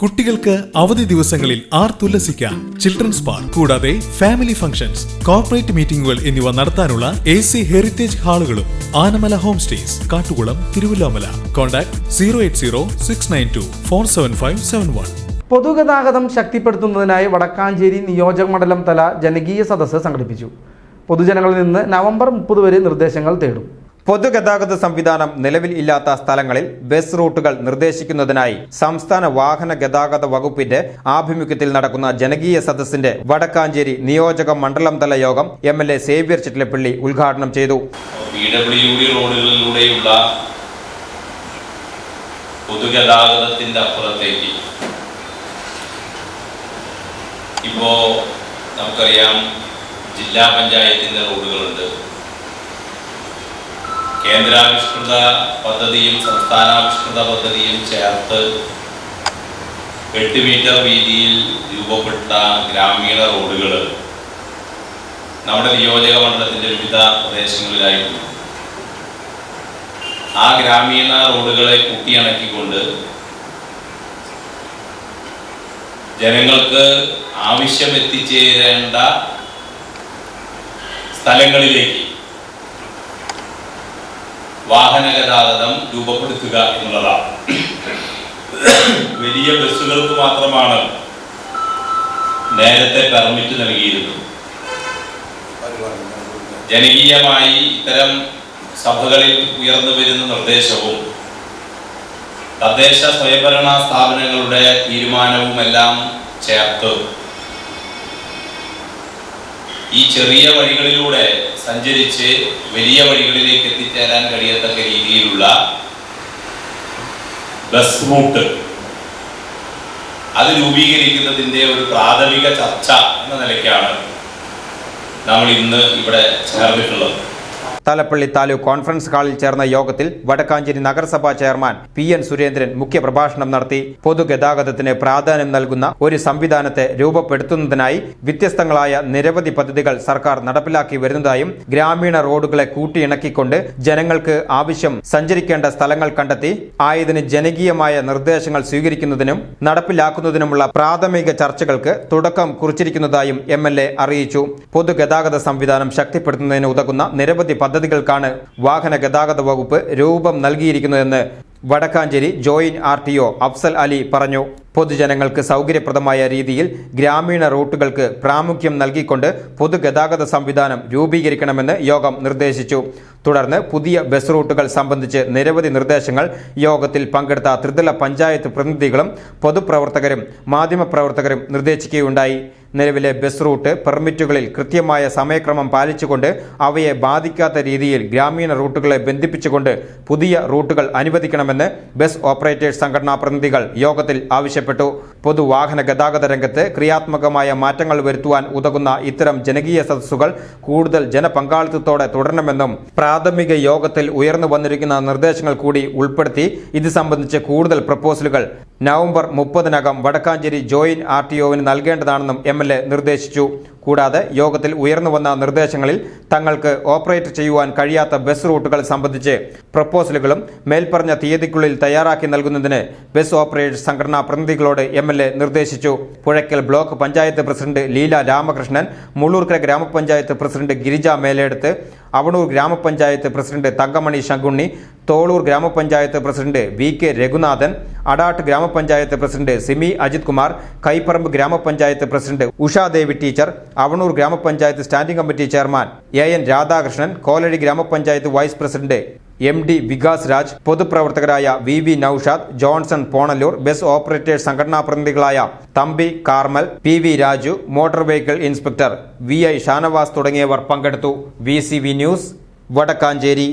കുട്ടികൾക്ക് അവധി ദിവസങ്ങളിൽ ആർ തുല്ലസിക്കാം. ചിൽഡ്രൻസ് പാർക്ക് കൂടാതെ ഫാമിലി ഫംഗ്ഷൻസ് കോർപ്പറേറ്റ് മീറ്റിംഗുകൾ എന്നിവ നടത്താനുള്ള A C heritage ഹാളുകളും Anamala home stays Kattukulam Thiruvilwamala. Contact zero eight zero six nine two four seven five seven one പൊതുഗതാഗതം ശക്തിപ്പെടുത്തുന്നതിനായി വടക്കാഞ്ചേരി നിയോജക മണ്ഡലം തല ജനകീയ സദസ്സ് സംഘടിപ്പിച്ചു. പൊതുജനങ്ങളിൽ നിന്ന് നവംബർ മുപ്പത് വരെ നിർദ്ദേശങ്ങൾ തേടും. പൊതുഗതാഗത സംവിധാനം നിലവിൽ ഇല്ലാത്ത സ്ഥലങ്ങളിൽ ബസ് റൂട്ടുകൾ നിർദ്ദേശിക്കുന്നതിനായി സംസ്ഥാന വാഹന ഗതാഗത വകുപ്പിന്റെ ആഭിമുഖ്യത്തിൽ നടക്കുന്ന ജനകീയ സദസ്സിന്റെ വടക്കാഞ്ചേരി നിയോജക മണ്ഡലം തല യോഗം M L A Xavier Chittilappilly ഉദ്ഘാടനം ചെയ്തു. റോഡുകളിലൂടെയുള്ള പൊതുഗതാഗതത്തിന്റെ അപ്പുറത്തേക്ക്. ഇപ്പോ നമുക്കറിയാം ജില്ലാ പഞ്ചായത്തിന്റെ റോഡുകളുണ്ട്. കേന്ദ്രാവിഷ്കൃത പദ്ധതിയും സംസ്ഥാനാവിഷ്കൃത പദ്ധതിയും ചേർത്ത് എട്ട് മീറ്റർ വീതിയിൽ രൂപപ്പെട്ട ഗ്രാമീണ റോഡുകൾ നമ്മുടെ നിയോജക മണ്ഡലത്തിന്റെ വിവിധ പ്രദേശങ്ങളിലായിട്ടുണ്ട് ആ ഗ്രാമീണ റോഡുകളെ കൂട്ടിയണക്കിക്കൊണ്ട് ജനങ്ങൾക്ക് ആവശ്യം എത്തിച്ചേരേണ്ട സ്ഥലങ്ങളിലേക്ക് വാഹന ഗതാഗതം രൂപപ്പെടുത്തുക എന്നുള്ളതാണ്. വലിയ ബസ്സുകൾക്ക് മാത്രമാണ് നേരത്തെ പെർമിറ്റ് നൽകിയിരുന്നത്. ജനകീയമായി ഇത്തരം സഭകളിൽ ഉയർന്നു വരുന്ന നിർദ്ദേശവും തദ്ദേശ സ്വയംഭരണ സ്ഥാപനങ്ങളുടെ തീരുമാനവുമെല്ലാം ചേർത്ത് ഈ ചെറിയ വഴികളിലൂടെ സഞ്ചരിച്ച് വലിയ വഴികളിലേക്ക് എത്തിച്ചേരാൻ കഴിയത്തക്ക രീതിയിലുള്ള ബസ് റൂട്ട് അത് രൂപീകരിക്കുന്നതിന്റെ ഒരു പ്രാഥമിക ചർച്ച എന്ന നിലയ്ക്കാണ് നമ്മൾ ഇന്ന് ഇവിടെ ചേർന്നിട്ടുള്ളത്. തലപ്പള്ളി താലൂക്ക് കോൺഫറൻസ് ഹാളിൽ ചേർന്ന യോഗത്തിൽ വടക്കാഞ്ചേരി നഗരസഭാ ചെയർമാൻ പി എൻ സുരേന്ദ്രൻ മുഖ്യപ്രഭാഷണം നടത്തി പൊതുഗതാഗതത്തിന് പ്രാധാന്യം നൽകുന്ന ഒരു സംവിധാനത്തെ രൂപപ്പെടുത്തുന്നതിനായി വ്യത്യസ്തങ്ങളായ നിരവധി പദ്ധതികൾ സർക്കാർ നടപ്പിലാക്കി വരുന്നതായും ഗ്രാമീണ റോഡുകളെ കൂട്ടിയിണക്കിക്കൊണ്ട് ജനങ്ങൾക്ക് ആവശ്യം സഞ്ചരിക്കേണ്ട സ്ഥലങ്ങൾ കണ്ടെത്തി ആയതിന് ജനകീയമായ നിർദ്ദേശങ്ങൾ സ്വീകരിക്കുന്നതിനും നടപ്പിലാക്കുന്നതിനുമുള്ള പ്രാഥമിക ചർച്ചകൾക്ക് തുടക്കം കുറിച്ചിരിക്കുന്നതായും എം അറിയിച്ചു. പൊതുഗതാഗത സംവിധാനം ശക്തിപ്പെടുത്തുന്നതിന് ഉതകുന്ന നിരവധി പദ്ധതികൾക്കാണ് വാഹന ഗതാഗത വകുപ്പ് രൂപം നൽകിയിരിക്കുന്നതെന്ന് Vadakkanchery joint R T O Afsal Ali പറഞ്ഞു. പൊതുജനങ്ങൾക്ക് സൗകര്യപ്രദമായ രീതിയിൽ ഗ്രാമീണ റൂട്ടുകൾക്ക് പ്രാമുഖ്യം നൽകിക്കൊണ്ട് പൊതുഗതാഗത സംവിധാനം രൂപീകരിക്കണമെന്ന് യോഗം നിർദ്ദേശിച്ചു. തുടർന്ന് പുതിയ ബസ് റൂട്ടുകൾ സംബന്ധിച്ച് നിരവധി നിർദ്ദേശങ്ങൾ യോഗത്തിൽ പങ്കെടുത്ത ത്രിതല പഞ്ചായത്ത് പ്രതിനിധികളും പൊതുപ്രവർത്തകരും മാധ്യമപ്രവർത്തകരും നിർദ്ദേശിക്കുകയുണ്ടായി. നിലവിലെ ബസ് റൂട്ട് പെർമിറ്റുകളിൽ കൃത്യമായ സമയക്രമം പാലിച്ചുകൊണ്ട് അവയെ ബാധിക്കാത്ത രീതിയിൽ ഗ്രാമീണ റൂട്ടുകളെ ബന്ധിപ്പിച്ചുകൊണ്ട് പുതിയ റൂട്ടുകൾ അനുവദിക്കണമെന്ന് ബസ് ഓപ്പറേറ്റേഴ്സ് സംഘടനാ പ്രതിനിധികൾ യോഗത്തിൽ ആവശ്യപ്പെട്ടു. പൊതുവാഹന ഗതാഗത രംഗത്ത് ക്രിയാത്മകമായ മാറ്റങ്ങൾ വരുത്തുവാൻ ഉതകുന്ന ഇത്തരം ജനകീയ സദസ്സുകൾ കൂടുതൽ ജനപങ്കാളിത്തത്തോടെ തുടരണമെന്നും പ്രാഥമിക യോഗത്തിൽ ഉയർന്നു വന്നിരിക്കുന്ന നിർദ്ദേശങ്ങൾ കൂടി ഉൾപ്പെടുത്തി ഇത് സംബന്ധിച്ച് കൂടുതൽ പ്രപ്പോസലുകൾ നവംബർ മുപ്പതിനകം വടക്കാഞ്ചേരി ജോയിന്റ് ആർ ടി ഒവിന് നൽകേണ്ടതാണെന്നും എം എൽ എ നിർദ്ദേശിച്ചു. കൂടാതെ യോഗത്തിൽ ഉയർന്നു വന്ന നിർദ്ദേശങ്ങളിൽ തങ്ങൾക്ക് ഓപ്പറേറ്റ് ചെയ്യുവാൻ കഴിയാത്ത ബസ് റൂട്ടുകൾ സംബന്ധിച്ച് പ്രപ്പോസലുകളും മേൽപ്പറഞ്ഞ തീയതിക്കുള്ളിൽ തയ്യാറാക്കി നൽകുന്നതിന് ബസ് ഓപ്പറേറ്റേഴ്സ് സംഘടനാ പ്രതിനിധികളോട് എ നിർദ്ദേശിച്ചു. പുഴയ്ക്കൽ ബ്ലോക്ക് പഞ്ചായത്ത് പ്രസിഡന്റ് ലീല രാമകൃഷ്ണൻ മുള്ളൂർക്കര ഗ്രാമപഞ്ചായത്ത് പ്രസിഡന്റ് ഗിരിജ മേലെടുത്ത് അവണൂർ ഗ്രാമപഞ്ചായത്ത് പ്രസിഡന്റ് തങ്കമണി ശങ്കുണ്ണി തോളൂർ ഗ്രാമപഞ്ചായത്ത് president V K Raghunathan Adat ഗ്രാമപഞ്ചായത്ത് പ്രസിഡന്റ് സിമി അജിത് കുമാർ കൈപ്പറമ്പ് ഗ്രാമപഞ്ചായത്ത് പ്രസിഡന്റ് ഉഷാദേവി ടീച്ചർ അവണൂർ ഗ്രാമപഞ്ചായത്ത് standing committee chairman A N Radhakrishnan Kolazhi ഗ്രാമപഞ്ചായത്ത് vice president M D Vikas Raj പൊതുപ്രവർത്തകരായ V V Noushad Johnson Ponnallur bus operators സംഘടനാ പ്രതിനിധികളായ Thampi Carmel P V Raju motor vehicle inspector V I Shanavas തുടങ്ങിയവർ പങ്കെടുത്തു. V news Vadakkanchery.